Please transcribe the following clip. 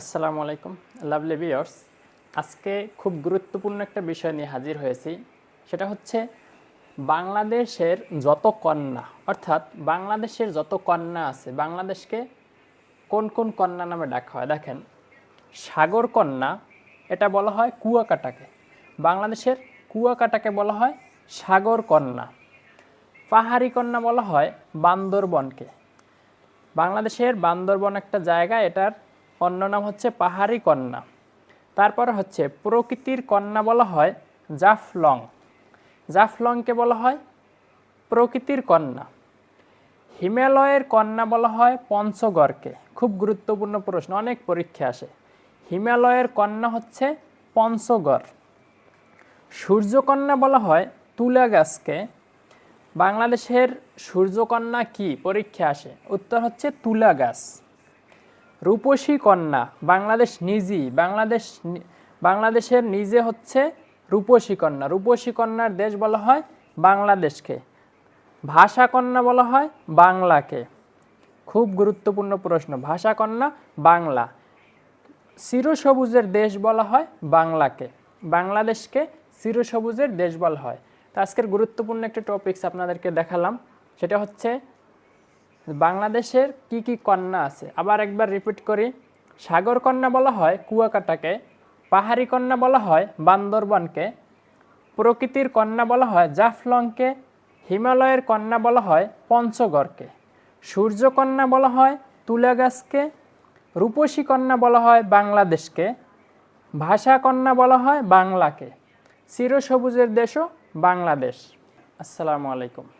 আসসালামু আলাইকুম lovely viewers আজকে খুব গুরুত্বপূর্ণ একটা বিষয় নিয়ে হাজির হয়েছি। সেটা হচ্ছে বাংলাদেশের যত কন্যা, অর্থাৎ বাংলাদেশের যত কন্যা আছে, বাংলাদেশকে কোন কোন কন্যা নামে ডাকা হয়? দেখেন, সাগর কন্যা, এটা বলা হয় কুয়াকাটাকে। বাংলাদেশের কুয়াকাটাকে বলা হয় সাগর কন্যা। পাহাড়ি কন্যা বলা হয় বান্দরবনকে। বাংলাদেশের বান্দরবন একটা জায়গা, এটার অন্য নাম হচ্ছে পাহাড়ি কন্যা। তারপরে হচ্ছে প্রকৃতির কন্যা বলা হয় জাফলং। জাফলংকে বলা হয় প্রকৃতির কন্যা। হিমালয়ের কন্যা বলা হয় পঞ্চগড়কে। খুব গুরুত্বপূর্ণ প্রশ্ন, অনেক পরীক্ষা আসে। হিমালয়ের কন্যা হচ্ছে পঞ্চগড়। সূর্যকন্যা বলা হয় তুলা গাছকে বাংলাদেশের সূর্যকন্যা কি? পরীক্ষা আসে। উত্তর হচ্ছে তুলা গাছ রূপসী কন্যা, বাংলাদেশ নিজেই বাংলাদেশ বাংলাদেশের নিজে হচ্ছে রূপসী কন্যা। রূপসী কন্যার দেশ বলা হয় বাংলাদেশকে। ভাষা কন্যা বলা হয় বাংলাকে। খুব গুরুত্বপূর্ণ প্রশ্ন, ভাষা কন্যা বাংলা। চিরসবুজের দেশ বলা হয় বাংলাকে। বাংলাদেশকে চিরসবুজের দেশ বলা হয়। তো আজকের গুরুত্বপূর্ণ একটা টপিকস আপনাদেরকে দেখালাম। সেটা হচ্ছে বাংলাদেশের কি কি কন্যা আছে? আবার একবার রিপিট করি। সাগর কন্যা বলা হয় কুয়াকাটাকে, পাহাড়ি কন্যা বলা হয় বান্দরবনকে, প্রকৃতির কন্যা বলা হয় জাফলংকে, হিমালয়ের কন্যা বলা হয় পঞ্চগড়কে সূর্যকন্যা বলা হয় তুলা গাছকে রূপসী কন্যা বলা হয় বাংলাদেশকে, ভাষা কন্যা বলা হয় বাংলাকে। চিরসবুজের দেশও বাংলাদেশ। আসসালামু আলাইকুম।